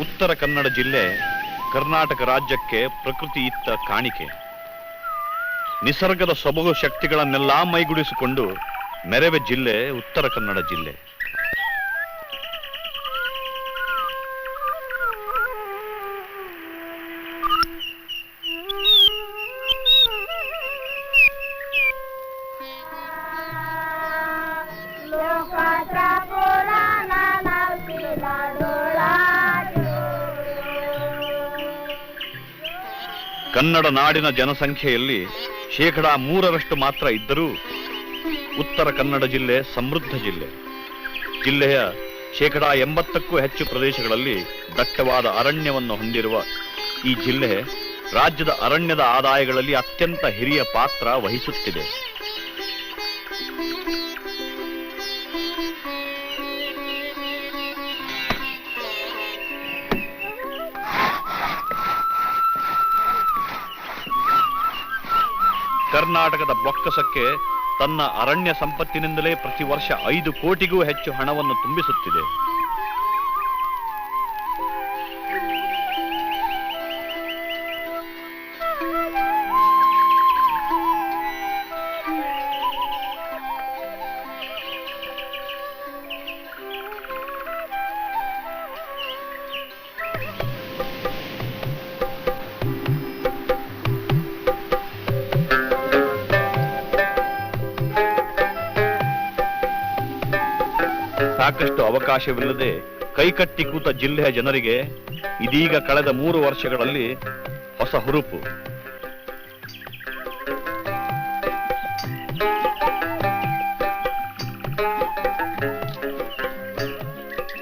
ಉತ್ತರ ಕನ್ನಡ ಜಿಲ್ಲೆ ಕರ್ನಾಟಕ ರಾಜ್ಯಕ್ಕೆ ಪ್ರಕೃತಿ ಇತ್ತ ಕಾಣಿಕೆ. ನಿಸರ್ಗದ ಸೊಬಗು ಶಕ್ತಿಗಳನ್ನೆಲ್ಲ ಮೈಗೂಡಿಸಿಕೊಂಡು ಮೆರವೆ ಜಿಲ್ಲೆ ಉತ್ತರ ಕನ್ನಡ ಜಿಲ್ಲೆ. ಕನ್ನಡ ನಾಡಿನ ಜನಸಂಖ್ಯೆಯಲ್ಲಿ ಶೇಕಡಾ ಮೂರರಷ್ಟು ಮಾತ್ರ ಇದ್ದರೂ ಉತ್ತರ ಕನ್ನಡ ಜಿಲ್ಲೆ ಸಮೃದ್ಧ ಜಿಲ್ಲೆ. ಜಿಲ್ಲೆಯ ಶೇಕಡಾ ಎಂಬತ್ತಕ್ಕೂ ಹೆಚ್ಚು ಪ್ರದೇಶಗಳಲ್ಲಿ ದಟ್ಟವಾದ ಅರಣ್ಯವನ್ನು ಹೊಂದಿರುವ ಈ ಜಿಲ್ಲೆ ರಾಜ್ಯದ ಅರಣ್ಯದ ಆದಾಯಗಳಲ್ಲಿ ಅತ್ಯಂತ ಹಿರಿಯ ಪಾತ್ರ ವಹಿಸುತ್ತಿದೆ. ಕರ್ನಾಟಕದ ಬೊಕ್ಕಸಕ್ಕೆ ತನ್ನ ಅರಣ್ಯ ಸಂಪತ್ತಿನಿಂದಲೇ ಪ್ರತಿ ವರ್ಷ ಐದು ಕೋಟಿಗೂ ಹೆಚ್ಚು ಹಣವನ್ನು ತುಂಬಿಸುತ್ತಿದೆ. ಸಾಕಷ್ಟು ಅವಕಾಶವಿಲ್ಲದೆ ಕೈಕಟ್ಟಿ ಕೂತ ಜಿಲ್ಲೆಯ ಜನರಿಗೆ ಇದೀಗ ಕಳೆದ ಮೂರು ವರ್ಷಗಳಲ್ಲಿ ಹೊಸ ಹುರುಪು.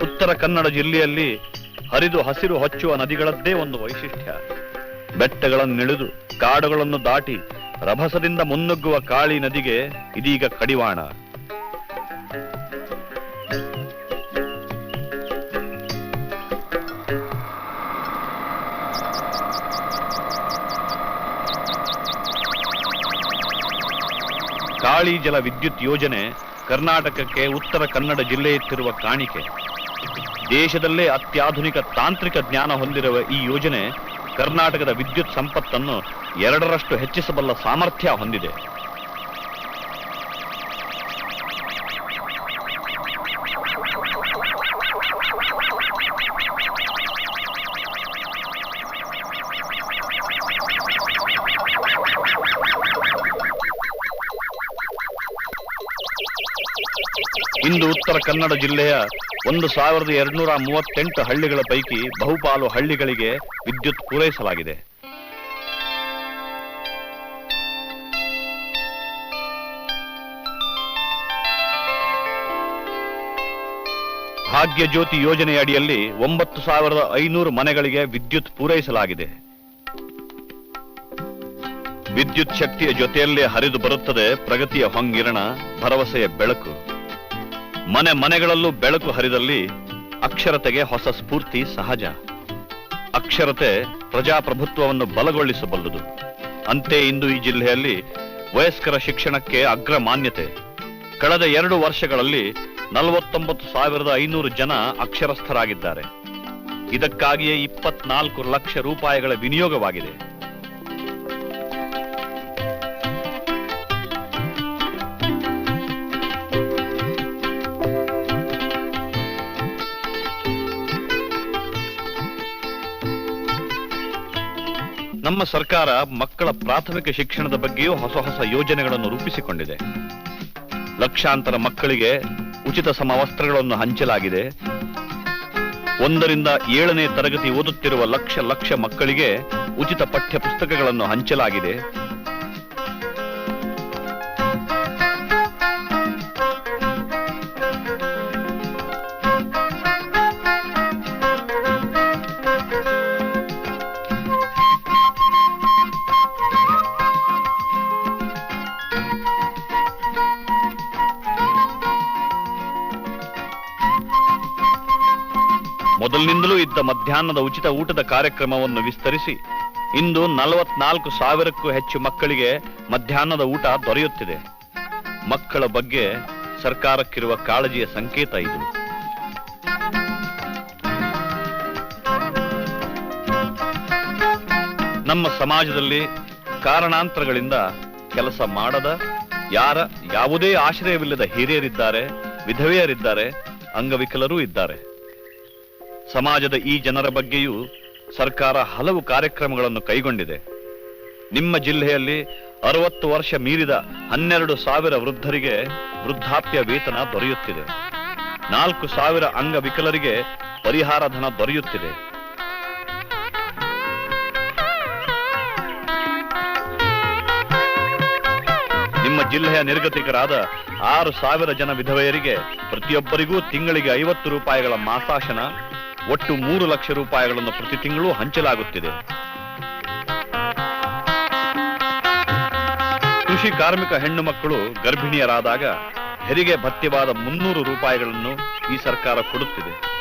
ಉತ್ತರ ಕನ್ನಡ ಜಿಲ್ಲೆಯಲ್ಲಿ ಹರಿದು ಹಸಿರು ಹೊಚ್ಚುವ ನದಿಗಳದ್ದೇ ಒಂದು ವೈಶಿಷ್ಟ್ಯ. ಬೆಟ್ಟಗಳನ್ನು ಇಳಿದು ಕಾಡುಗಳನ್ನು ದಾಟಿ ರಭಸದಿಂದ ಮುನ್ನುಗ್ಗುವ ಕಾಳಿ ನದಿಗೆ ಇದೀಗ ಕಡಿವಾಣ. ಕಾಳಿ ಜಲ ವಿದ್ಯುತ್ ಯೋಜನೆ ಕರ್ನಾಟಕಕ್ಕೆ ಉತ್ತರ ಕನ್ನಡ ಜಿಲ್ಲೆಯತ್ತಿರುವ ಕಾಣಿಕೆ. ದೇಶದಲ್ಲೇ ಅತ್ಯಾಧುನಿಕ ತಾಂತ್ರಿಕ ಜ್ಞಾನ ಹೊಂದಿರುವ ಈ ಯೋಜನೆ ಕರ್ನಾಟಕದ ವಿದ್ಯುತ್ ಸಂಪತ್ತನ್ನು ಎರಡರಷ್ಟು ಹೆಚ್ಚಿಸಬಲ್ಲ ಸಾಮರ್ಥ್ಯ ಹೊಂದಿದೆ. ಕನ್ನಡ ಜಿಲ್ಲೆಯ ಒಂದು ಸಾವಿರದ ಎರಡ್ನೂರ ಮೂವತ್ತೆಂಟು ಹಳ್ಳಿಗಳ ಪೈಕಿ ಬಹುಪಾಲು ಹಳ್ಳಿಗಳಿಗೆ ವಿದ್ಯುತ್ ಪೂರೈಸಲಾಗಿದೆ. ಭಾಗ್ಯ ಜ್ಯೋತಿ ಯೋಜನೆಯ ಅಡಿಯಲ್ಲಿ ಒಂಬತ್ತು ಸಾವಿರದ ಐನೂರು ಮನೆಗಳಿಗೆ ವಿದ್ಯುತ್ ಪೂರೈಸಲಾಗಿದೆ. ವಿದ್ಯುತ್ ಶಕ್ತಿಯ ಜೊತೆಯಲ್ಲೇ ಹರಿದು ಬರುತ್ತದೆ ಪ್ರಗತಿಯ ಹೊಂಗಿರಣ, ಭರವಸೆಯ ಬೆಳಕು. ಮನೆ ಮನೆಗಳಲ್ಲೂ ಬೆಳಕು ಹರಿದಲ್ಲಿ ಅಕ್ಷರತೆಗೆ ಹೊಸ ಸ್ಫೂರ್ತಿ ಸಹಜ. ಅಕ್ಷರತೆ ಪ್ರಜಾಪ್ರಭುತ್ವವನ್ನು ಬಲಗೊಳಿಸಬಲ್ಲದು. ಅಂತೆ ಇಂದು ಈ ಜಿಲ್ಲೆಯಲ್ಲಿ ವಯಸ್ಕರ ಶಿಕ್ಷಣಕ್ಕೆ ಅಗ್ರ ಮಾನ್ಯತೆ. ಕಳೆದ ಎರಡು ವರ್ಷಗಳಲ್ಲಿ ನಲವತ್ತೊಂಬತ್ತು ಸಾವಿರದ ಐನೂರು ಜನ ಅಕ್ಷರಸ್ಥರಾಗಿದ್ದಾರೆ. ಇದಕ್ಕಾಗಿಯೇ ಇಪ್ಪತ್ನಾಲ್ಕು ಲಕ್ಷ ರೂಪಾಯಿಗಳ ವಿನಿಯೋಗವಾಗಿದೆ. ನಮ್ಮ ಸರ್ಕಾರ ಮಕ್ಕಳ ಪ್ರಾಥಮಿಕ ಶಿಕ್ಷಣದ ಬಗ್ಗೆಯೂ ಹೊಸ ಹೊಸ ಯೋಜನೆಗಳನ್ನು ರೂಪಿಸಿಕೊಂಡಿದೆ. ಲಕ್ಷಾಂತರ ಮಕ್ಕಳಿಗೆ ಉಚಿತ ಸಮವಸ್ತ್ರಗಳನ್ನು ಹಂಚಲಾಗಿದೆ. ಒಂದರಿಂದ ಏಳನೇ ತರಗತಿ ಓದುತ್ತಿರುವ ಲಕ್ಷ ಲಕ್ಷ ಮಕ್ಕಳಿಗೆ ಉಚಿತ ಪಠ್ಯ ಪುಸ್ತಕಗಳನ್ನು ಹಂಚಲಾಗಿದೆ. ಮೊದಲಿನಿಂದಲೂ ಇದ್ದ ಮಧ್ಯಾಹ್ನದ ಉಚಿತ ಊಟದ ಕಾರ್ಯಕ್ರಮವನ್ನು ವಿಸ್ತರಿಸಿ ಇಂದು ನಲವತ್ನಾಲ್ಕು ಸಾವಿರಕ್ಕೂ ಹೆಚ್ಚು ಮಕ್ಕಳಿಗೆ ಮಧ್ಯಾಹ್ನದ ಊಟ ದೊರೆಯುತ್ತಿದೆ. ಮಕ್ಕಳ ಬಗ್ಗೆ ಸರ್ಕಾರಕ್ಕಿರುವ ಕಾಳಜಿಯ ಸಂಕೇತ ಇದು. ನಮ್ಮ ಸಮಾಜದಲ್ಲಿ ಕಾರಣಾಂತರಗಳಿಂದ ಕೆಲಸ ಮಾಡದ ಯಾರ ಯಾವುದೇ ಆಶ್ರಯವಿಲ್ಲದ ಹಿರಿಯರಿದ್ದಾರೆ, ವಿಧವೆಯರಿದ್ದಾರೆ, ಅಂಗವಿಕಲರೂ ಇದ್ದಾರೆ. ಸಮಾಜದ ಈ ಜನರ ಬಗ್ಗೆಯೂ ಸರ್ಕಾರ ಹಲವು ಕಾರ್ಯಕ್ರಮಗಳನ್ನು ಕೈಗೊಂಡಿದೆ. ನಿಮ್ಮ ಜಿಲ್ಲೆಯಲ್ಲಿ ಅರವತ್ತು ವರ್ಷ ಮೀರಿದ ಹನ್ನೆರಡು ಸಾವಿರ ವೃದ್ಧರಿಗೆ ವೃದ್ಧಾಪ್ಯ ವೇತನ ದೊರೆಯುತ್ತಿದೆ. ನಾಲ್ಕು ಸಾವಿರ ಅಂಗವಿಕಲರಿಗೆ ಪರಿಹಾರ ಧನ ದೊರೆಯುತ್ತಿದೆ. ನಿಮ್ಮ ಜಿಲ್ಲೆಯ ನಿರ್ಗತಿಕರಾದ ಆರು ಸಾವಿರ ಜನ ವಿಧವೆಯರಿಗೆ ಪ್ರತಿಯೊಬ್ಬರಿಗೂ ತಿಂಗಳಿಗೆ ಐವತ್ತು ರೂಪಾಯಿಗಳ ಮಾಸಾಶನ ಒಟ್ಟು ಮೂರು ಲಕ್ಷ ರೂಪಾಯಿಗಳನ್ನು ಪ್ರತಿ ತಿಂಗಳು ಹಂಚಲಾಗುತ್ತಿದೆ. ಕೃಷಿ ಕಾರ್ಮಿಕ ಹೆಣ್ಣು ಮಕ್ಕಳು ಗರ್ಭಿಣಿಯರಾದಾಗ ಹೆರಿಗೆ ಭತ್ಯವಾದ ಮುನ್ನೂರು ರೂಪಾಯಿಗಳನ್ನು ಈ ಸರ್ಕಾರ ಕೊಡುತ್ತಿದೆ.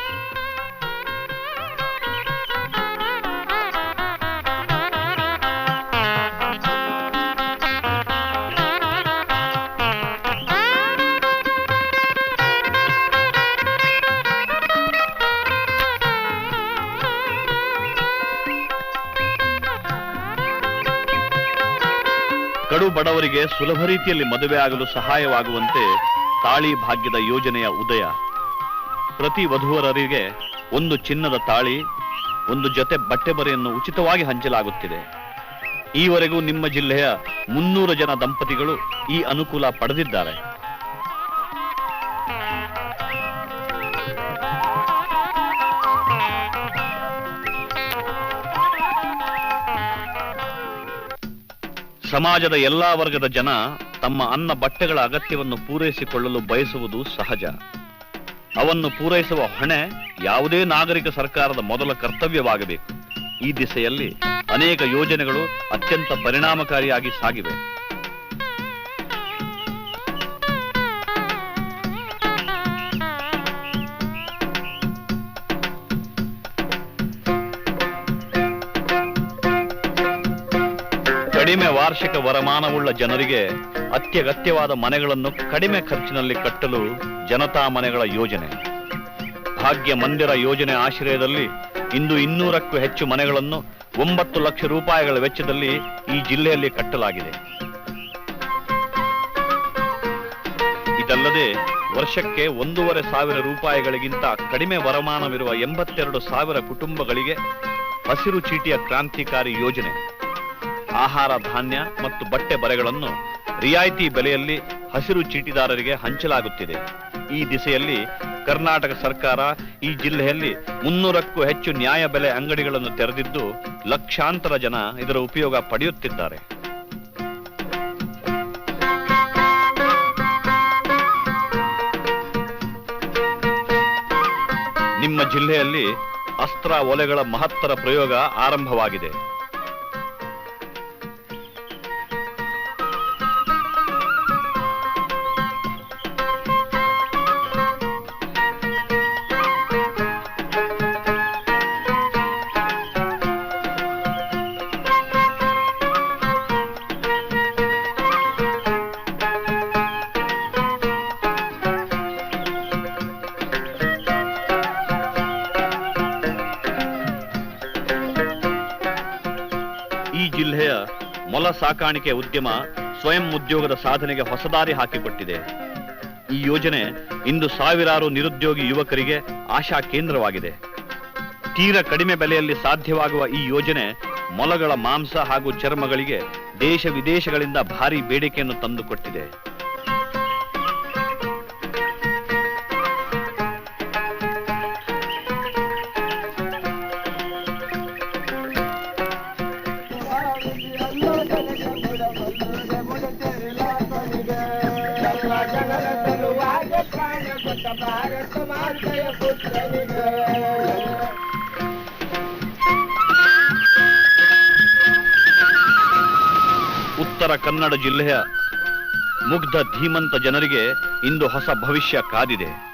ಬಡವರಿಗೆ ಸುಲಭ ರೀತಿಯಲ್ಲಿ ಮದುವೆ ಆಗಲು ಸಹಾಯವಾಗುವಂತೆ ತಾಳಿ ಭಾಗ್ಯದ ಯೋಜನೆಯ ಉದಯ. ಪ್ರತಿ ವಧುವರರಿಗೆ ಒಂದು ಚಿನ್ನದ ತಾಳಿ, ಒಂದು ಜೊತೆ ಬಟ್ಟೆ ಬರೆಯನ್ನು ಉಚಿತವಾಗಿ ಹಂಚಲಾಗುತ್ತಿದೆ. ಈವರೆಗೂ ನಿಮ್ಮ ಜಿಲ್ಲೆಯ ಮುನ್ನೂರು ಜನ ದಂಪತಿಗಳು ಈ ಅನುಕೂಲ ಪಡೆದಿದ್ದಾರೆ. ಸಮಾಜದ ಎಲ್ಲಾ ವರ್ಗದ ಜನ ತಮ್ಮ ಅನ್ನ ಬಟ್ಟೆಗಳ ಅಗತ್ಯವನ್ನು ಪೂರೈಸಿಕೊಳ್ಳಲು ಬಯಸುವುದು ಸಹಜ. ಅವನ್ನು ಪೂರೈಸುವ ಹೊಣೆ ಯಾವುದೇ ನಾಗರಿಕ ಸರ್ಕಾರದ ಮೊದಲ ಕರ್ತವ್ಯವಾಗಬೇಕು. ಈ ದಿಸೆಯಲ್ಲಿ ಅನೇಕ ಯೋಜನೆಗಳು ಅತ್ಯಂತ ಪರಿಣಾಮಕಾರಿಯಾಗಿ ಸಾಗಿವೆ. ಕಡಿಮೆ ವಾರ್ಷಿಕ ವರಮಾನವುಳ್ಳ ಜನರಿಗೆ ಅತ್ಯಗತ್ಯವಾದ ಮನೆಗಳನ್ನು ಕಡಿಮೆ ಖರ್ಚಿನಲ್ಲಿ ಕಟ್ಟಲು ಜನತಾ ಮನೆಗಳ ಯೋಜನೆ. ಭಾಗ್ಯ ಮಂದಿರ ಯೋಜನೆ ಆಶ್ರಯದಲ್ಲಿ ಇಂದು ಇನ್ನೂರಕ್ಕೂ ಹೆಚ್ಚು ಮನೆಗಳನ್ನು ಒಂಬತ್ತು ಲಕ್ಷ ರೂಪಾಯಿಗಳ ವೆಚ್ಚದಲ್ಲಿ ಈ ಜಿಲ್ಲೆಯಲ್ಲಿ ಕಟ್ಟಲಾಗಿದೆ. ಇದಲ್ಲದೆ ವರ್ಷಕ್ಕೆ ಒಂದೂವರೆ ಸಾವಿರ ರೂಪಾಯಿಗಳಿಗಿಂತ ಕಡಿಮೆ ವರಮಾನವಿರುವ ಎಂಬತ್ತೆರಡು ಸಾವಿರ ಕುಟುಂಬಗಳಿಗೆ ಹಸಿರು ಚೀಟಿಯ ಕ್ರಾಂತಿಕಾರಿ ಯೋಜನೆ. ಆಹಾರ, ಧಾನ್ಯ ಮತ್ತು ಬಟ್ಟೆ ಬರೆಗಳನ್ನು ರಿಯಾಯಿತಿ ಬೆಲೆಯಲ್ಲಿ ಹಸಿರು ಚೀಟಿದಾರರಿಗೆ ಹಂಚಲಾಗುತ್ತಿದೆ. ಈ ದಿಸೆಯಲ್ಲಿ ಕರ್ನಾಟಕ ಸರ್ಕಾರ ಈ ಜಿಲ್ಲೆಯಲ್ಲಿ ಮುನ್ನೂರಕ್ಕೂ ಹೆಚ್ಚು ನ್ಯಾಯ ಬೆಲೆ ಅಂಗಡಿಗಳನ್ನು ತೆರೆದಿದ್ದು ಲಕ್ಷಾಂತರ ಜನ ಇದರ ಉಪಯೋಗ ಪಡೆಯುತ್ತಿದ್ದಾರೆ. ನಿಮ್ಮ ಜಿಲ್ಲೆಯಲ್ಲಿ ಅಸ್ತ್ರ ಒಲೆಗಳ ಮಹತ್ತರ ಪ್ರಯೋಗ ಆರಂಭವಾಗಿದೆ. ಜಿಲ್ಲೆಯ ಮೊಲ ಸಾಕಾಣಿಕೆ ಉದ್ಯಮ ಸ್ವಯಂ ಉದ್ಯೋಗದ ಸಾಧನೆಗೆ ಹೊಸದಾರಿ ಹಾಕಿಕೊಟ್ಟಿದೆ. ಈ ಯೋಜನೆ ಇಂದು ಸಾವಿರಾರು ನಿರುದ್ಯೋಗಿ ಯುವಕರಿಗೆ ಆಶಾ ಕೇಂದ್ರವಾಗಿದೆ. ತೀರ ಕಡಿಮೆ ಬೆಲೆಯಲ್ಲಿ ಸಾಧ್ಯವಾಗುವ ಈ ಯೋಜನೆ ಮೊಲಗಳ ಮಾಂಸ ಹಾಗೂ ಚರ್ಮಗಳಿಗೆ ದೇಶ ವಿದೇಶಗಳಿಂದ ಭಾರಿ ಬೇಡಿಕೆಯನ್ನು ತಂದುಕೊಟ್ಟಿದೆ. ಉತ್ತರ ಕನ್ನಡ ಜಿಲ್ಲೆಯ ಮುಗ್ಧ ಧೀಮಂತ ಜನರಿಗೆ ಇಂದು ಹೊಸ ಭವಿಷ್ಯ ಕಾದಿದೆ.